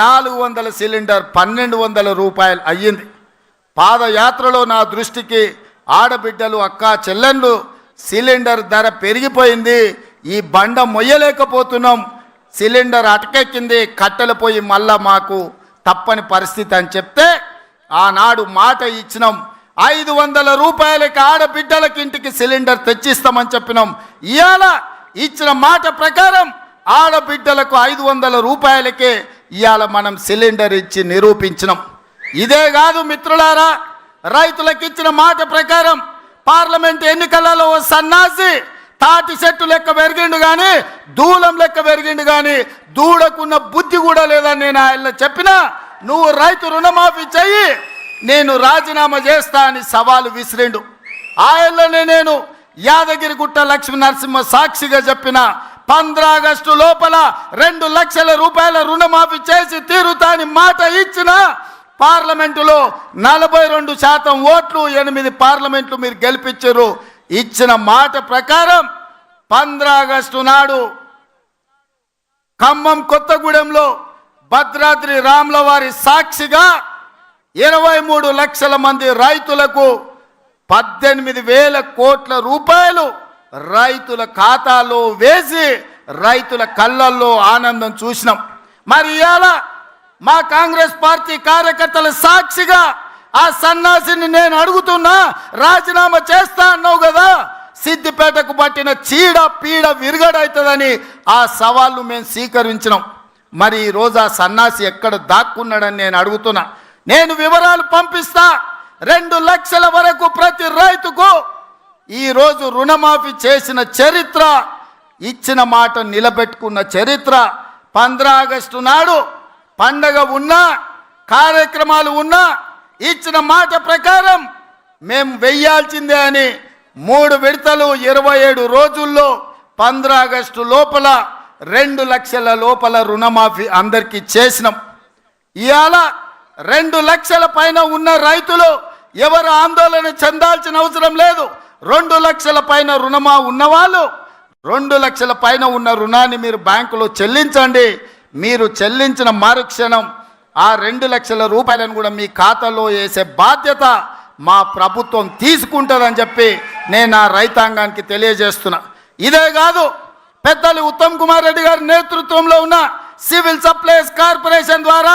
నాలుగు వందల సిలిండర్ పన్నెండు వందల రూపాయలు అయ్యింది. పాదయాత్రలో నా దృష్టికి ఆడబిడ్డలు అక్క చెల్లెళ్ళు సిలిండర్ ధర పెరిగిపోయింది. ఈ బండ మొయ్యలేకపోతున్నాం. సిలిండర్ అటకెక్కింది కట్టెలు పోయి మళ్ళా మాకు తప్పని పరిస్థితి అని చెప్తే ఆనాడు మాట ఇచ్చినాం. ఐదు వందల రూపాయలకి ఆడబిడ్డలకి ఇంటికి సిలిండర్ తెచ్చిస్తామని చెప్పినాం. ఇవాళ ఇచ్చిన మాట ప్రకారం ఆడబిడ్డలకు ఐదు వందల రూపాయలకే ఇవాళ మనం సిలిండర్ ఇచ్చి నిరూపించినాం. ఇదే కాదు మిత్రులారా రైతులకు ఇచ్చిన మాట ప్రకారం పార్లమెంట్ ఎన్నికలలో ఓ సన్నాసి తాటి చెట్టు లెక్క పెరిగిండు కానీ దూలం లెక్క పెరిగిండు కానీ దూడకున్న బుద్ధి కూడా లేదని నేను ఆయన చెప్పినా నువ్వు రైతు రుణమాఫీ చెయ్యి నేను రాజీనామా చేస్తా అని సవాలు విసిరిండు. ఆయనలోనే నేను యాదగిరిగుట్ట లక్ష్మీ నరసింహ సాక్షిగా చెప్పిన ఆగస్టు లోపల రెండు లక్షల రూపాయల రుణమాఫీ చేసి తీరుతాని మాట ఇచ్చిన పార్లమెంటులో నలభై రెండు శాతం ఓట్లు ఎనిమిది పార్లమెంట్లు మీరు గెలిపించారు. ఇచ్చిన మాట ప్రకారం పంద్రా ఆగస్టు నాడు ఖమ్మం కొత్తగూడెంలో భద్రాద్రి రాముల వారి సాక్షిగా ఇరవై మూడు లక్షల మంది రైతులకు పద్దెనిమిది వేల కోట్ల రూపాయలు రైతుల ఖాతాలో వేసి రైతుల కళ్ళల్లో ఆనందం చూసినాం. మరి ఇవాళ మా కాంగ్రెస్ పార్టీ కార్యకర్తల సాక్షిగా ఆ సన్నాసిని నేను అడుగుతున్నా రాజీనామా చేస్తా అన్నావు కదా సిద్దిపేటకు పట్టిన చీడ పీడ విరుగడవుతుందని ఆ సవాళ్ళు మేము స్వీకరించినాం. మరి ఈరోజు ఆ సన్నాసి ఎక్కడ దాక్కున్నాడని నేను అడుగుతున్నా. నేను వివరాలు పంపిస్తా. రెండు లక్షల వరకు ప్రతి రైతుకు ఈరోజు రుణమాఫీ చేసిన చరిత్ర ఇచ్చిన మాట నిలబెట్టుకున్న చరిత్ర. పంద్రా ఆగస్టు నాడు పండగ ఉన్నా కార్యక్రమాలు ఉన్నా ఇచ్చిన మాట ప్రకారం మేము వెయ్యాల్సిందే అని మూడు విడతలు ఇరవై ఏడు రోజుల్లో పంద్రా ఆగస్టు లోపల రెండు లక్షల లోపల రుణమాఫీ అందరికీ చేసినాం. ఇవాళ రెండు లక్షల పైన ఉన్న రైతులు ఎవరు ఆందోళన చెందాల్సిన అవసరం లేదు. రెండు లక్షల పైన రుణమా ఉన్నవాళ్ళు? రెండు లక్షల పైన ఉన్న రుణాన్ని మీరు బ్యాంకులో చెల్లించండి. మీరు చెల్లించిన మరుక్షణం ఆ రెండు లక్షల రూపాయలను కూడా మీ ఖాతాలో వేసే బాధ్యత మా ప్రభుత్వం తీసుకుంటుందని చెప్పి నేను ఆ రైతాంగానికి తెలియజేస్తున్నా. ఇదే కాదు పెద్దలు ఉత్తమ్ కుమార్ రెడ్డి గారి నేతృత్వంలో ఉన్న సివిల్ సప్లైస్ కార్పొరేషన్ ద్వారా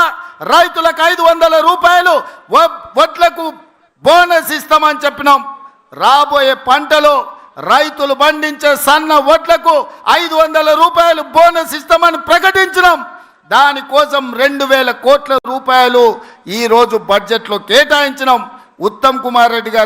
రైతులకు ఐదు వందల రూపాయలు వడ్లకు బోనస్ ఇస్తామని చెప్పినాం. రాబోయే పంటలో రైతులు పండించే సన్న వడ్లకు ఐదు వందల రూపాయలు బోనస్ ఇస్తామని ప్రకటించినాం. దానికోసం రెండు వేల కోట్ల రూపాయలు ఈ రోజు బడ్జెట్లో కేటాయించినాం. ఉత్తమ్ కుమార్ రెడ్డి గారు